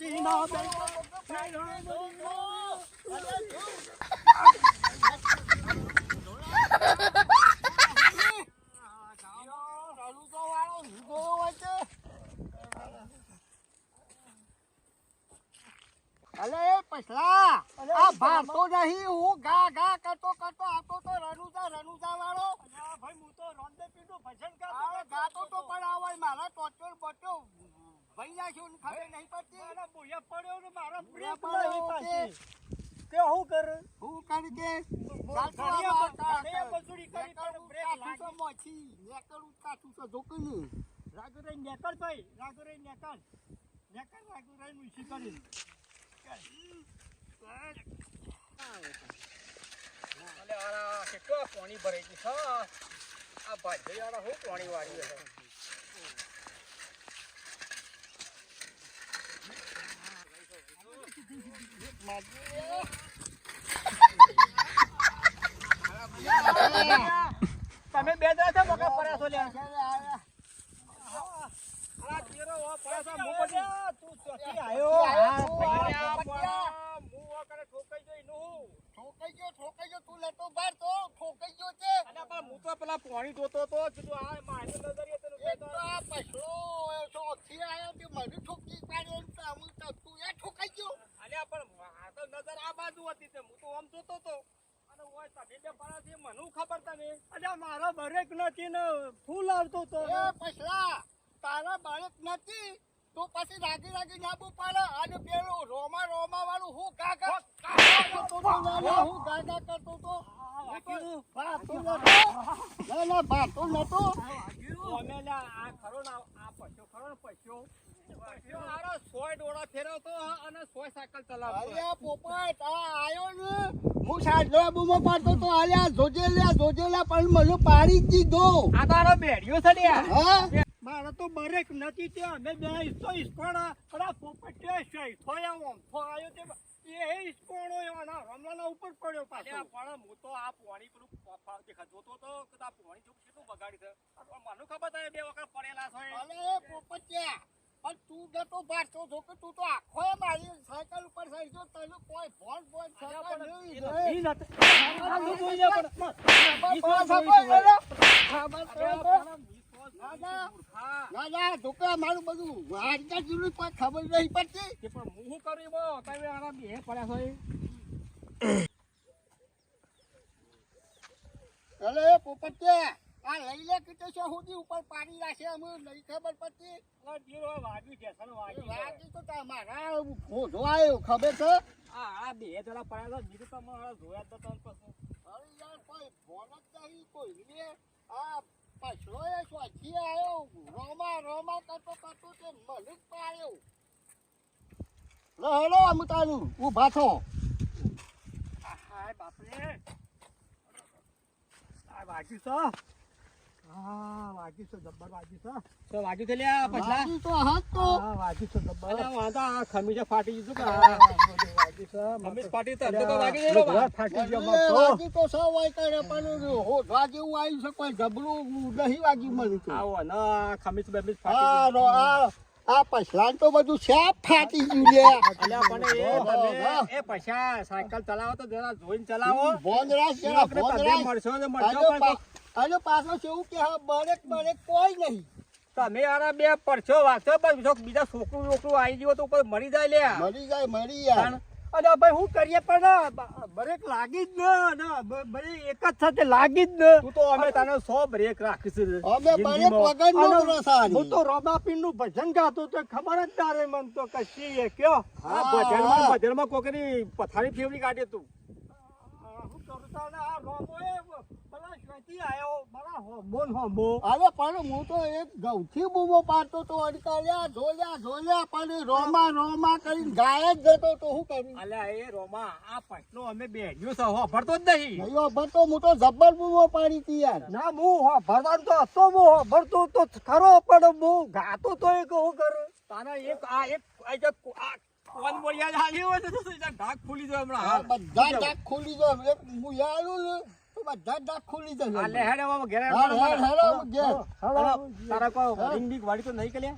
એ પછલા આ ભાતો નહીં હું ગા ગા કરતો કરતો આપતો તો રનુજા રનુજા વાળો ભાઈ હું તો રોંદે પીડું ભજન ગાતો તો પણ આવે મારા ટોચર બટો ભાઈ નાખ્યો ને ખબર નહીં પડતી. મારા બોયા પડ્યો ને મારા બ્રેક પડ્યો કે? પાછી તે હું કરે? હું કરી કે? ઘડિયા ઘડિયા મજૂરી કરી પણ બ્રેક લાગી. મોછી. નેકળું કાઠું તો જોકે ને રાગુરાઈ નેકળ ભાઈ રાગુરાઈ નેકળ. નેકળ રાગુરાઈ નું કરી અલે આરા કેટલો પાણી ભરાઈ ગયું છે? આ ભાઈ આરા હું પાણી વાળી છે? તમે બે જણા છે મકા પડ્યા છો લ્યા તું ઠોકાઈ ગયો લેતો બાર તો. ઠોકાઈ ગયો છે. હું તો પેલા પાણી જોતો તો કીધું આ મારી નજરિયે તને એક તો કહેતો આ પછલો ચોથી આયો તે મને ઠોકી પાડ્યો ને સામું તો તું એ ઠોકાઈ ગયો અલ્યા પણ આ તો નજર આ બાજુ હતી તે હું તો આમ જોતો તો અને ઓય તમે બે પડા છે મને તને મારો બરેક નથી ને ફૂલ આવતો તો. એ પછલા તારા બાળક નથી તો પછી રાગી રાગી ના બુ પાડે અને પેલું રોમા રોમા વાળું હું તો હું ગાગા કરતો તો. ભાતો નતો આ ખરો ને આ- પસ્યો ખરો ને પોપટ તો મારો તો બરેક નથી તે અમે બે ઈસો ઈસકોણા અલા પોપટે છે? થોયા ઓમ થોયો તે એ ઈસકોણો રમલાના ઉપર પડ્યો પાછો. પણ હું તો આ પાણી પેલું પ- પ- દેખા જોતો તો કદા પાણી જેવું કેટલું બગાડી છે. મને ખબર તમે બે વખત પડેલા છો. અલે એ પોપટિયા પણ તું જો કે તું તો આખો મારી સાયકલ ઉપર ગયો તને કોઈ ફોન ફોન સાયકલ નહીં તો મારું બધું વાંચતા જેવું કોઈ ખબર નહીં પડતી. તે પણ હું શું કરું એમાં? તમે આરામ એ પડ્યા છો એ. અલે એ પોપટિયા આ તે શું સુધી ઉપર પાડી રાખે અમે નહીં ખબર પડતી. વાગ્યું તો તમારા ફોટો આવ્યો ખબર છે? આ બે જણા પડ્યા બીજું હારા જોયા તો નતા પછી. અરે યાર કોઈ ફોન જ નહીં કોઈ આ પછલો એ સ્વાથી આવ્યો રોમા રોમા કરતો કરતો તે જ પાડ્યો. લે હેલો અમતાનું ઊભા થો. હાય બાપરે. આ વાગ્યું છે. હા વાગ્યું છે જબ્બર વાગ્યું છે. તો વાગ્યું છે લ્યા પછલા? તો હાથ તો. હા વાગ્યું છે જબ્બર અલ્યા વાંધો આ ખમીજે ફાટી ગયું કે? હા, વાગ્યું છે ખમીસ ફાટી તો તો વાગી અલ્યા, ગયેલો ફાટી ગયો મને તો. વાગી તો સૌ હોય કરે પણ હોધવા જેવું આવ્યું છે કોઈ જબરું દહીં વાગ્યું તો. આવો ને ફાટી ગયું. આ આ પછલાન તો બધું શાપ ફાટી ગયું લે અલ્યા પણ એ હા, હા. તમે એ પૈસા સાયકલ ચલાવો તો જરા જોઈને ચલાવો. ભોંદ રાખ જરા રાખ. ને પણ પા- પાછો છે એવું કે હા બરેક બરેક કોઈ નહીં. તમે આરા બે પરછો વાંચો પણ બીજા છોકરું છોકરું આવી ગયો તો મરી જાય લે મરી જાય મરી યાર અરે ભાઈ હું કરીએ પણ બ્રેક લાગી જ ન બ્રેક એક જ સાથે લાગી જ ન. તું તો અમે તને સો બ્રેક રાખીશું અમે બ્રેક. વગર નો રસાની હું તો રોમાપીરનું ભજન ગાતો તો ખબર જ તારે મન તો કશી એ કયો? આ ભજનમાં ભજનમાં કોકની પથારી ફેવડી કાઢે તું. હું કરતા ને આ રોમો એ પેલા શ્વેતી આયો. મારા હોમોન હોમો. અરે પણ હું તો એક ગૌથી બૂમો પાડતો તો અડકાલ્યા ઝોલ્યા ઝોલ્યા પણ રોમા રોમા કરીને ગાય જ જતો તો શું કરું? અલ્યા એ રોમા આ પછલો અમે બેડ્યું છે હોભળતો જ નહીં. નહીં અભર તો હું તો જબ્બર બૂમો પાડી હતી યાર. ના હું હો ભરવાન તો હતો હું ભરતો તો ખરો પણ હું ગાતો તો એક હું કરું. તારા એક આ એક આ જે આ કોન બોલિયા હાલી હોય તો ઢાક ખુલી જાય હમણાં. બધા ડાક ખોલી જાય હું તો બધા ડાક ખોલી જાય હેડ હવે ઘેર હેડ, હેડ, હેડ, તારા કોઈ રિંગ બીક વાળી તો નહીં કે નહીં